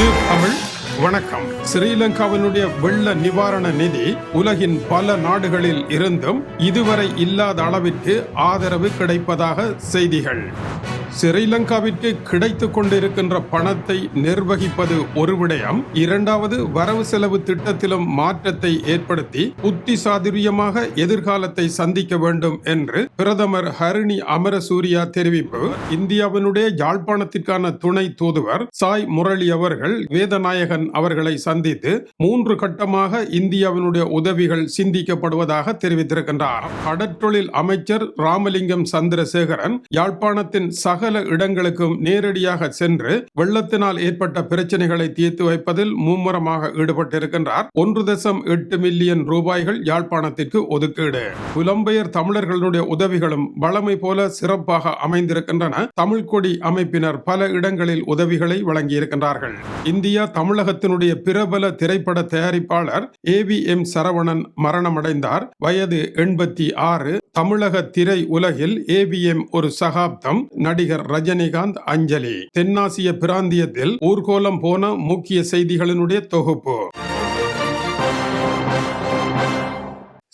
தமிழ் வணக்கம். ஸ்ரீலங்காவினுடைய வெள்ள நிவாரண நிதி உலகின் பல நாடுகளில் இருந்தும் இதுவரை இல்லாத அளவிற்கு ஆதரவு கிடைப்பதாக செய்திகள். ஸ்ரீலங்காவிற்கு கிடைத்துக் கொண்டிருக்கின்ற பணத்தை நிர்வகிப்பது ஒரு விடயம். இரண்டாவது வரவு செலவு திட்டத்திலும் மாற்றத்தை ஏற்படுத்தி புத்திசாதுரியமாக எதிர்காலத்தை சந்திக்க வேண்டும் என்று பிரதமர் ஹரிணி அமரசூரியா தெரிவிப்பு. இந்தியாவினுடைய யாழ்ப்பாணத்திற்கான துணை தூதுவர் சாய் முரளி அவர்கள் வேதநாயகன் அவர்களை சந்தித்து மூன்று கட்டமாக இந்தியாவினுடைய உதவிகள் சிந்திக்கப்படுவதாக தெரிவித்திருக்கின்றார். கடற்றொழில் அமைச்சர் ராமலிங்கம் சந்திரசேகரன் யாழ்ப்பாணத்தின் சக சகல இடங்களுக்கும் நேரடியாக சென்று வெள்ளத்தினால் ஏற்பட்ட பிரச்சனைகளை தீர்த்து வைப்பதில் மும்முரமாக ஈடுபட்டிருக்கின்றார். ஒன்று தசம் எட்டு மில்லியன் ரூபாய்கள் யாழ்ப்பாணத்திற்கு ஒதுக்கீடு. புலம்பெயர் தமிழர்களுடைய உதவிகளும் வளமை போல சிறப்பாக அமைந்திருக்கின்றன. தமிழ் கொடி அமைப்பினர் பல இடங்களில் உதவிகளை வழங்கியிருக்கின்றார்கள். இந்தியா தமிழகத்தினுடைய பிரபல திரைப்பட தயாரிப்பாளர் ஏ வி எம் சரவணன் மரணமடைந்தார். வயது எண்பத்தி ஆறு. தமிழக திரை உலகில் ஏவிஎம் ஒரு சகாப்தம் நடிகர் ரஜினிகாந்த் அஞ்சலி. தென்னாசிய பிராந்தியத்தில் ஊர்கோலம் போன முக்கிய செய்திகளினுடைய தொகுப்பு.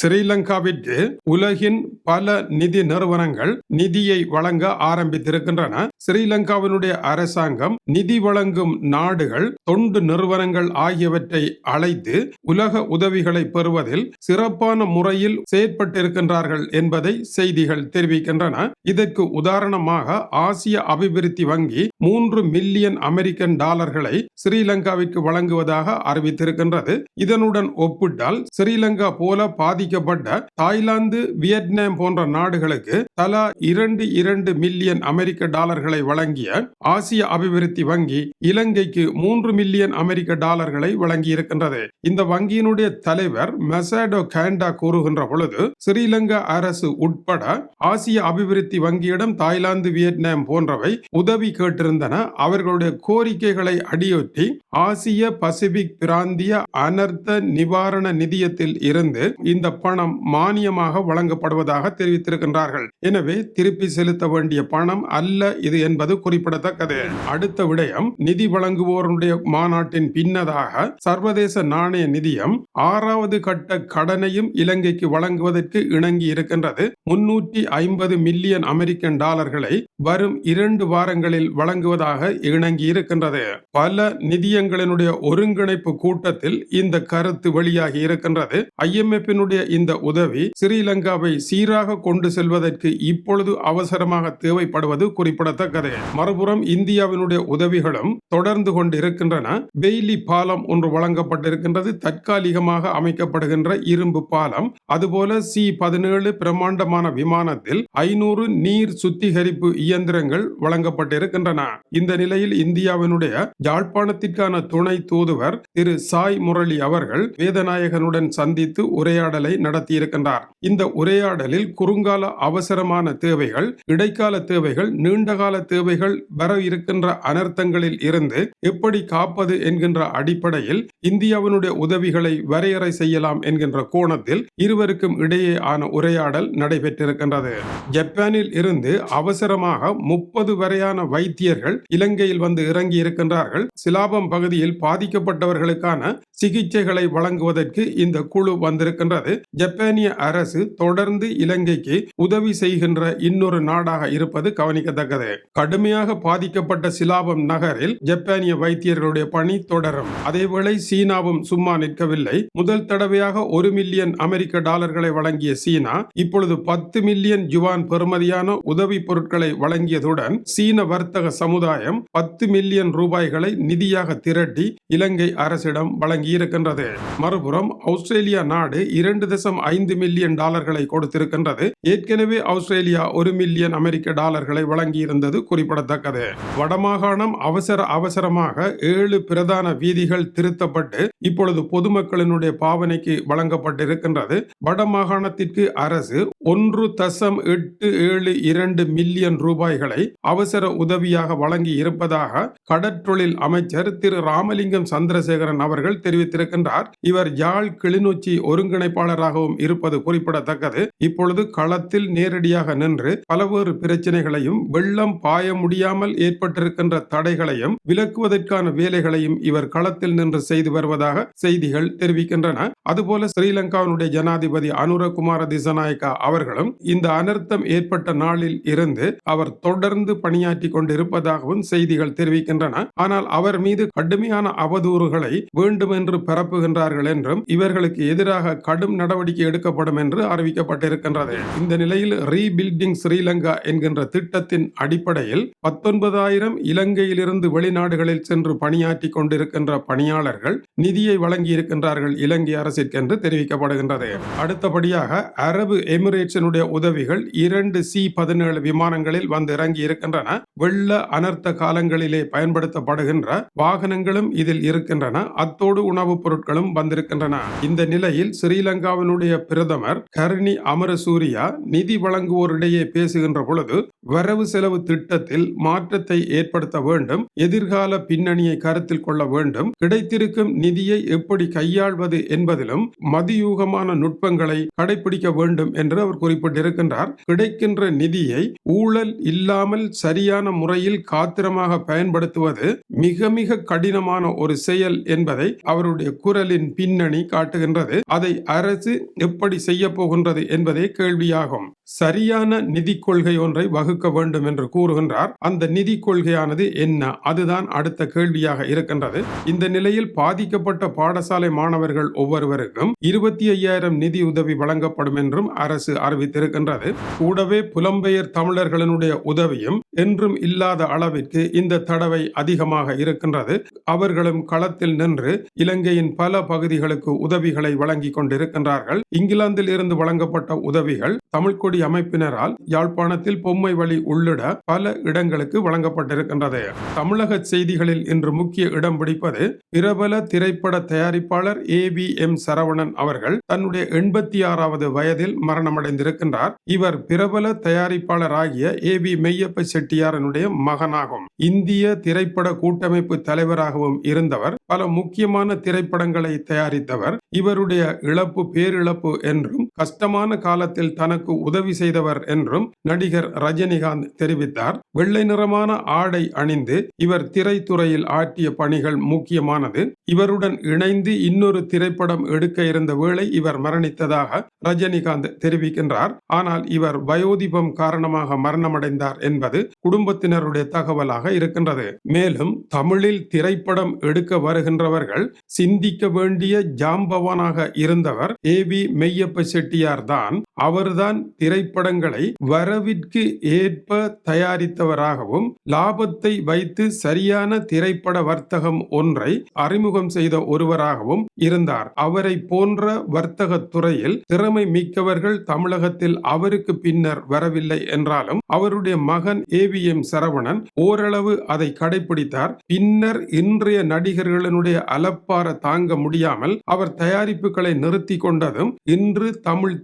ஸ்ரீலங்காவிற்கு உலகின் பல நிதி நிறுவனங்கள் நிதியை வழங்க ஆரம்பித்திருக்கின்றன. ஸ்ரீலங்காவினுடைய அரசாங்கம் நிதி வழங்கும் நாடுகள் தொண்டு நிறுவனங்கள் ஆகியவற்றை அழைத்து உலக உதவிகளை பெறுவதில் சிறப்பான முறையில் செயற்பட்டிருக்கின்றார்கள் என்பதை செய்திகள் தெரிவிக்கின்றன. இதற்கு உதாரணமாக ஆசிய அபிவிருத்தி வங்கி மூன்று மில்லியன் அமெரிக்கன் டாலர்களை ஸ்ரீலங்காவிற்கு வழங்குவதாக அறிவித்திருக்கின்றது. இதனுடன் ஒப்பிட்டால் ஸ்ரீலங்கா போல பாதி பாதிக்கப்பட்ட தாய்லாந்து வியட்நாம் போன்ற நாடுகளுக்கு தலா இரண்டு இரண்டு மில்லியன் அமெரிக்க டாலர்களை வழங்கிய ஆசிய அபிவிருத்தி வங்கி இலங்கைக்கு மூன்று மில்லியன் அமெரிக்க டாலர்களை வழங்கி இருக்கின்றது இந்த வங்கியினுடைய தலைவர் மெசாடோ கேண்டா கூறுகின்ற பொழுது ஸ்ரீலங்கா அரசு உட்பட ஆசிய அபிவிருத்தி வங்கியிடம் தாய்லாந்து வியட்நாம் போன்றவை உதவி கேட்டிருந்தன. அவர்களுடைய கோரிக்கைகளை அடியொற்றி ஆசிய பசிபிக் பிராந்திய அனர்த்த நிவாரண நிதியத்தில் இருந்து இந்த பணம் மானியமாக வழங்கப்படுவதாக தெரிவித்திருக்கின்றார்கள். எனவே திருப்பி செலுத்த வேண்டிய பணம் அல்ல இது என்பது குறிப்பிடத்தக்கது. அடுத்த விடயம் நிதி வழங்குவோருடைய மாநாட்டின் பின்னதாக சர்வதேச நாணய நிதியம் ஆறாவது கட்ட கடனையும் இலங்கைக்கு வழங்குவதற்கு இணங்கி இருக்கின்றது. முன்னூற்றி ஐம்பது மில்லியன் அமெரிக்கன் டாலர்களை வரும் இரண்டு வாரங்களில் வழங்குவதாக இணங்கி இருக்கின்றது. பல நிதியங்களினுடைய ஒருங்கிணைப்பு கூட்டத்தில் இந்த கருத்து வெளியாகி இருக்கின்றது. ஐஎம்எஃபினுடைய இந்த உதவி ஸ்ரீலங்காவை சீராக கொண்டு செல்வதற்கு இப்பொழுது அவசரமாக தேவைப்படுவது குறிப்பிடத்தக்கது. மறுபுறம் இந்தியாவினுடைய உதவிகளும் தொடர்ந்து கொண்டிருக்கின்றன. பெய்லி பாலம் ஒன்று வழங்கப்பட்டிருக்கின்றது. தற்காலிகமாக அமைக்கப்படுகின்ற இரும்பு பாலம். அதுபோல சி பதினேழு பிரம்மாண்டமான விமானத்தில் ஐநூறு நீர் சுத்திகரிப்பு இயந்திரங்கள் வழங்கப்பட்டிருக்கின்றன. இந்த நிலையில் இந்தியாவினுடைய யாழ்ப்பாணத்திற்கான துணை தூதுவர் திரு சாய் முரளி அவர்கள் வேதநாயகனுடன் சந்தித்து உரையாடலை நடத்தியிருக்கின்றார். இந்த உரையாடலில் குறுங்கால அவசரமான தேவைகள் இடைக்கால தேவைகள் நீண்டகால தேவைகள் வர இருக்கின்ற அனர்த்தங்களில் இருந்து எப்படி காப்பது என்கின்ற அடிப்படையில் இந்தியாவினுடைய உதவிகளை வரையறை செய்யலாம் என்கின்ற கோணத்தில் இருவருக்கும் இடையே ஆன உரையாடல் நடைபெற்றிருக்கின்றது. ஜப்பானில் இருந்து அவசரமாக முப்பது வரையான வைத்தியர்கள் இலங்கையில் வந்து இறங்கி இருக்கின்றார்கள். சிலாபம் பகுதியில் பாதிக்கப்பட்டவர்களுக்கான சிகிச்சைகளை வழங்குவதற்கு இந்த குழு வந்திருக்கின்றது. ஜப்பானிய அரசு தொடர்ந்து இலங்கைக்கு உதவி செய்கின்ற இன்னொரு நாடாக இருப்பது கவனிக்கத்தக்கது. கடுமையாக பாதிக்கப்பட்ட சிலாபம் நகரில் ஜப்பானிய வைத்தியர்களுடைய பணி தொடரும். அதேவேளை சீனாவும் சும்மா நிற்கவில்லை. முதல் தடவையாக ஒரு மில்லியன் அமெரிக்க டாலர்களை வழங்கிய சீனா இப்பொழுது பத்து மில்லியன் ஜுவான் பெறுமதியான உதவி பொருட்களை வழங்கியதுடன் சீன வர்த்தக சமுதாயம் பத்து மில்லியன் ரூபாய்களை நிதியாக திரட்டி இலங்கை அரசிடம் வழங்கியிருக்கின்றது. மறுபுறம் ஆஸ்திரேலியா நாடு இரண்டு தேசம் ஐந்து மில்லியன் டாலர்களை கொடுத்திருக்கின்றது. ஏற்கனவே ஆஸ்திரேலியா ஒரு மில்லியன் அமெரிக்க டாலர்களை வழங்கியிருந்தது குறிப்பிடத்தக்கது. வடமாகாணம் அவசர அவசரமாக ஏழு பிரதான வீதிகள் திருத்தப்பட்டு இப்பொழுது பொதுமக்களினுடைய பாவனைக்கு வழங்கப்பட்டிருக்கின்றது. வடமாகாணத்திற்கு அரசு ஒன்று தசம் எட்டு ஏழு இரண்டு மில்லியன் ரூபாய்களை அவசர உதவியாக வழங்கி இருப்பதாக கடற்றொழில் அமைச்சர் திரு ராமலிங்கம் சந்திரசேகரன் அவர்கள் தெரிவித்திருக்கின்றார். இவர் யாழ் கிளிநொச்சி ஒருங்கிணைப்பாளர் ஒருங்கிணைப்பாளராகவும் இருப்பது குறிப்பிடத்தக்கது. இப்பொழுது களத்தில் நேரடியாக நின்று பலவேறு பிரச்சனைகளையும் வெள்ளம் பாய முடியாமல் ஏற்பட்டிருக்கின்ற தடைகளையும் விலக்குவதற்கான வேலைகளையும் இவர் களத்தில் நின்று செய்து வருவதாக செய்திகள் தெரிவிக்கின்றன. அதுபோல ஸ்ரீலங்காவினுடைய ஜனாதிபதி அனுரகுமார திசநாயக்கா அவர்களும் இந்த அனர்த்தம் ஏற்பட்ட நாளில் இருந்து அவர் தொடர்ந்து பணியாற்றி கொண்டிருப்பதாகவும் செய்திகள் தெரிவிக்கின்றன. ஆனால் அவர் மீது கடுமையான அவதூறுகளை வேண்டுமென்று பரப்புகின்றார்கள் என்றும் இவர்களுக்கு எதிராக கடும் நடவடிக்கை எடுக்கப்படும் என்று அறிவிக்கப்பட்டிருக்கின்றது. இந்த நிலையில் ரீபில்டிங் ஸ்ரீலங்கா என்கின்ற திட்டத்தின் அடிப்படையில் பத்தொன்பதாயிரம் இலங்கையிலிருந்து வெளிநாடுகளில் சென்று பணியாற்றி கொண்டிருக்கின்ற பணியாளர்கள் நிதியை வழங்கியிருக்கின்றார்கள் இலங்கை அரசிற்கென்று தெரிவிக்கப்படுகின்றது. அடுத்தபடியாக அரபு எமிரேட்ஸினுடைய உதவிகள் இரண்டு சி பதினேழு விமானங்களில் வந்து இறங்கி இருக்கின்றன வெள்ள அனர்த்த காலங்களிலே பயன்படுத்தப்படுகின்ற வாகனங்களும் இதில் இருக்கின்றன. அத்தோடு உணவுப் பொருட்களும் வந்திருக்கின்றன. இந்த நிலையில் ஸ்ரீலங்கா இந்தியாவினுடைய பிரதமர் கருணி அமரசூரியா நிதி வழங்குவோரிடையே பேசுகின்ற பொழுது வரவு செலவு திட்டத்தில் மாற்றத்தை ஏற்படுத்த வேண்டும் எதிர்கால பின்னணியை கருத்தில் கொள்ள வேண்டும் கிடைத்திருக்கும் நிதியை எப்படி கையாள்வது என்பதிலும் மதியூகமான நுட்பங்களை கடைபிடிக்க வேண்டும் என்று அவர் குறிப்பிட்டிருக்கின்றார். கிடைக்கின்ற நிதியை ஊழல் இல்லாமல் சரியான முறையில் காத்திரமாக பயன்படுத்துவது மிக மிக கடினமான ஒரு செயல் என்பதை அவருடைய குரலின் பின்னணி காட்டுகின்றது. அதை அரசு எப்படி செய்ய போகின்றது என்பதே கேள்வியாகும். சரியான நிதி கொள்கை ஒன்றை வகுக்க வேண்டும் என்று கூறுகின்றார். அந்த நிதி கொள்கையானது என்ன? அதுதான் அடுத்த கேள்வியாக இருக்கின்றது. இந்த நிலையில் பாதிக்கப்பட்ட பாடசாலை மாணவர்கள் ஒவ்வொருவருக்கும் இருபத்தி ஐயாயிரம் நிதி உதவி வழங்கப்படும் என்றும் அரசு அறிவித்திருக்கின்றது. கூடவே புலம்பெயர் தமிழர்களினுடைய உதவியும் என்றும் இல்லாத அளவிற்கு இந்த தடவை அதிகமாக இருக்கின்றது. அவர்களும் களத்தில் நின்று இலங்கையின் பல பகுதிகளுக்கு உதவிகளை வழங்கி கொண்டிருக்கின்றார்கள். இங்கிலாந்தில் இருந்து வழங்கப்பட்ட உதவிகள் தமிழ்கொடி அமைப்பினரால் யாழ்ப்பாணத்தில் பொம்மை வழி உள்ளிட பல இடங்களுக்கு வழங்கப்பட்டிருக்கின்றது. தமிழக செய்திகளில் இன்று முக்கிய இடம் பிடிப்பது பிரபல திரைப்பட தயாரிப்பாளர் ஏ பி எம் சரவணன் அவர்கள் தன்னுடைய எண்பத்தி ஆறாவது வயதில் மரணமடைந்திருக்கின்றார். இவர் பிரபல தயாரிப்பாளர் ஆகிய ஏ பி மெய்யப்ப செட்டியாரனுடைய மகனாகும். இந்திய திரைப்பட கூட்டமைப்பு தலைவராகவும் இருந்தவர் பல முக்கியமான திரைப்படங்களை தயாரித்தவர். இவருடைய இழப்பு பேரிழப்பு என்றும் கஷ்டமான காலத்தில் தனக்கு உதவி செய்தவர் என்றும் நடிகர் ரஜினிகாந்த் தெரிவித்தார். வெள்ளை நிறமான ஆடை அணிந்து இவர் திரைத்துறையில் ஆற்றிய பணிகள் முக்கியமானது. இவருடன் இணைந்து இன்னொரு திரைப்படம் எடுக்க இருந்த வேளை இவர் மரணித்ததாக ரஜினிகாந்த் தெரிவிக்கின்றார். ஆனால் இவர் வயோதிபம் காரணமாக மரணமடைந்தார் என்பது குடும்பத்தினருடைய தகவலாக இருக்கின்றது. மேலும் தமிழில் திரைப்படம் எடுக்க வருகின்றவர்கள் சிந்திக்க வேண்டிய ஜாம்பவானாக இருந்தவர் ஏ வி மெய்யப்ப செட்டியார் தான் அவர்தான் திரைப்படங்களை வரவிற்கு ஏற்ப தயாரித்தவராகவும் லாபத்தை வைத்து சரியான திரைப்பட வர்த்தகம் ஒன்றை அறிமுகம் செய்த ஒருவராகவும் இருந்தார். அவரை போன்ற வர்த்தக துறையில் திறமை மிக்கவர்கள் தமிழகத்தில் அவருக்கு பின்னர் வரவில்லை என்றாலும் அவருடைய மகன் ஏவிஎம் சரவணன் ஓரளவு அதை கடைபிடித்தார் பின்னர் இன்றைய நடிகர்களினுடைய அலப்பார தாங்க முடியாமல் அவர் தயாரிப்புகளை நிறுத்தி கொண்டதும் இன்று தமிழ்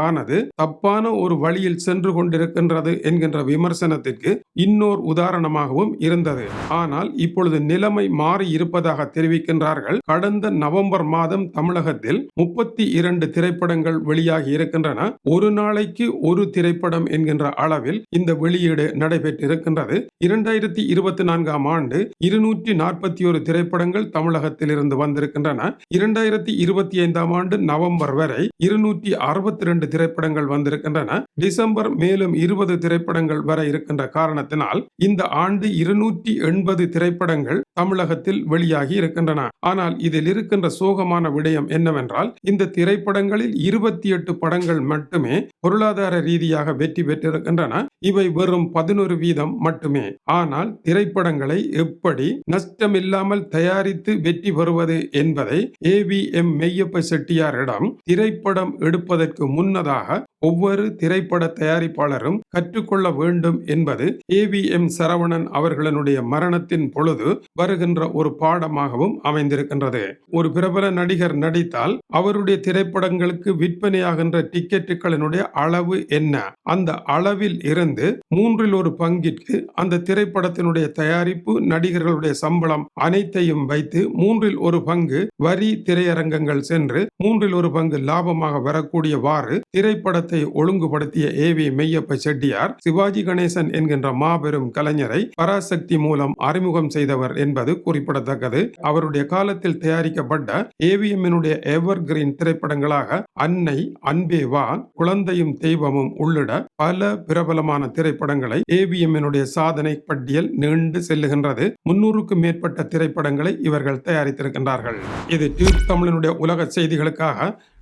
திரையுலகானது தப்பான ஒரு வழியில் சென்று கொண்டிருக்கின்றது என்கின்ற விமர்சனத்திற்கு இன்னொரு உதாரணமாகவும் இருந்தது. ஆனால் இப்பொழுது நிலைமை மாறி இருப்பதாக தெரிவிக்கின்றார்கள். கடந்த நவம்பர் மாதம் தமிழகத்தில் முப்பத்தி இரண்டு திரைப்படங்கள் வெளியாகி இருக்கின்றன. ஒரு நாளைக்கு ஒரு திரைப்படம் என்கின்ற அளவில் இந்த வெளியீடு நடைபெற்றிருக்கின்றது. இரண்டாயிரத்தி இருபத்தி நான்காம் ஆண்டு இருநூற்றி நாற்பத்தி ஒரு திரைப்படங்கள் தமிழகத்தில் இருந்து வந்திருக்கின்றன. இரண்டாயிரத்தி இருபத்தி ஐந்தாம் ஆண்டு நவம்பர் வரை இருநூற்றி அறுபத்தி ரெண்டு திரைப்படங்கள் வந்திருக்கின்றன. டிசம்பர் மேலும் இருபது திரைப்படங்கள் வர இருக்கின்ற காரணத்தினால் இந்த ஆண்டு இருநூற்றி எண்பது திரைப்படங்கள் தமிழகத்தில் வெளியாகி இருக்கின்றன. ஆனால் இதில் இருக்கின்ற சோகமான விடயம் என்னவென்றால் இந்த திரைப்படங்களில் இருபத்தி எட்டு படங்கள் மட்டுமே பொருளாதார ரீதியாக வெற்றி பெற்றிருக்கின்றன. இவை வெறும் பதினொரு வீதம் மட்டுமே. ஆனால் திரைப்படங்களை எப்படி நஷ்டமில்லாமல் தயாரித்து வெற்றி பெறுவது என்பதை ஏ வி எம் மெய்யப்ப செட்டியாரிடம் திரைப்படம் எடுப்பதற்கு முன்னர் முன்னதாக ஒவ்வொரு திரைப்பட தயாரிப்பாளரும் கற்றுக்கொள்ள வேண்டும் என்பது ஏ வி எம் சரவணன் அவர்களுடைய மரணத்தின் பொழுது வருகின்ற ஒரு பாடமாகவும் அமைந்திருக்கின்றது. ஒரு பிரபல நடிகர் நடித்தால் அவருடைய திரைப்படங்களுக்கு விற்பனையாகின்ற டிக்கெட்டுகளினுடைய அளவு என்ன? அந்த அளவில் இருந்து மூன்றில் ஒரு பங்கிற்கு அந்த திரைப்படத்தினுடைய தயாரிப்பு நடிகர்களுடைய சம்பளம் அனைத்தையும் வைத்து மூன்றில் ஒரு பங்கு வரி திரையரங்கங்கள் சென்று மூன்றில் ஒரு பங்கு லாபமாக வரக்கூடியவாறு திரைப்படத்தை ஒழுங்குபடுத்திய ஏ வி மெய்யப்ப செட்டியார் சிவாஜி கணேசன் என்கின்ற மாபெரும் கலைஞரை பராசக்தி மூலம் அறிமுகம் செய்தவர் என்பது குறிப்பிடத்தக்கது. அவருடைய காலத்தில் தயாரிக்கப்பட்ட ஏவிஎம்மினுடைய எவர் கிரீன் திரைப்படங்களாக அன்னை அன்பே வா குழந்தையும் தெய்வமும் உள்ளிட பல பிரபலமான திரைப்படங்களை ஏவிஎம்மினுடைய சாதனை பட்டியல் நீண்டு செல்லுகின்றது. முன்னூறுக்கும் மேற்பட்ட திரைப்படங்களை இவர்கள் தயாரித்திருக்கின்றார்கள். இது டியூப் தமிழனுடைய உலக செய்திகளுக்காக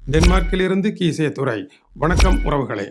டென்மார்க்கிலிருந்து கீசே துறை வணக்கம் உறவுகளே.